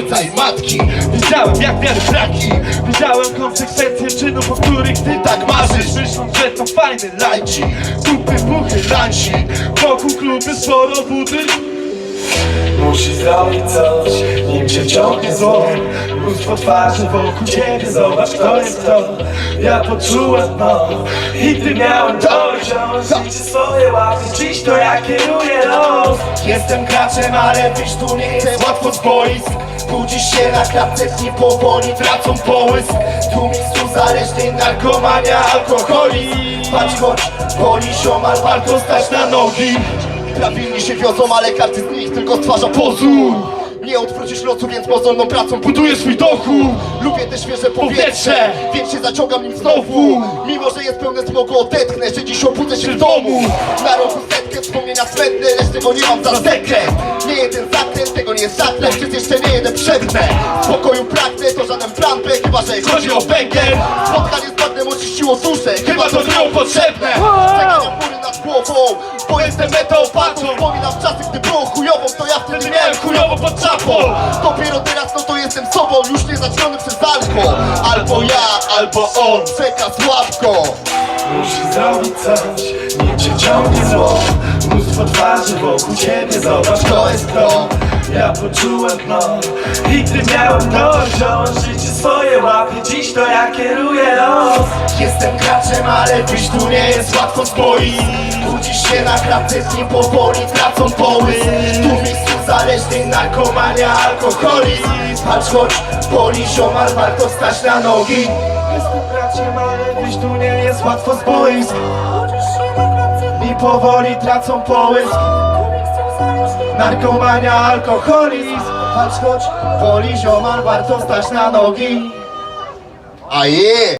ojca i matki. Widziałem jak miary braki. Widziałem konsekwencje czynów, o których ty tak marzysz. Myśląc, że to fajny lajci Kupy, buchy, lanci Wokół kluby sporo wody. Musisz zrobić coś, nim cię ciągnie zło. Mnóstwo twarzy wokół ciebie, zobacz kto jest kto. Ja poczułem no i gdy miałem dość Wziąłem życie swoje łapy, dziś to ja kieruję los. Jestem graczem, ale wiesz tu nie jest łatwo z boisk Budzisz się na klatce, dni powoli tracą połysk. Tu mistrzu zależny, narkomania, alkoholizm Patrz choć, boli ziomal, warto stać na nogi. Prawilni się wiozą, ale każdy z nich tylko stwarza pozór. Nie odwrócisz losu, więc mozolną pracą budujesz swój dochód. Lubię te świeże powietrze, więc się zaciągam nim znowu. Mimo, że jest pełne smogu, odetchnę, że dziś obudzę się w domu. Na rogu setkę wspomnienia smętne, lecz tego nie mam za jeden zatlę, przecież jeszcze nie jeden przedmę Spokoju pragnę, to żaden plan B, chyba że chodzi o węgiel. Spotkanie z bagnem oczyściło duszę, chyba to nie potrzebne. Czekam góry nad głową, bo jestem metaopatą Wspominam czasy, gdy było chujowo, to ja wtedy miałem chujowo pod czapą. Dopiero teraz, no to jestem sobą, już nie zaćmiony przez alkohol Albo ja, albo on, czeka słabko Musisz zrobić coś, nim cię ciągnie zło twarzy wokół ciebie, zobacz kto jest kto Ja poczułem dno i gdy miałem dość Wziąłem życie swoje łapy, dziś to ja kieruję los. Jestem graczem, ale dziś tu nie jest łatwo zboi Budzisz się na klatce, powoli tracą połysk. Tu miejscu zależny, narkomania, alkoholizm. Patrz choć boli ziomal, warto stać na nogi. Jestem braciem, ale dziś tu nie jest łatwo I powoli tracą połysk. Narkomania, alkoholizm. Patrz choć boli ziomal, warto stać na nogi. A je!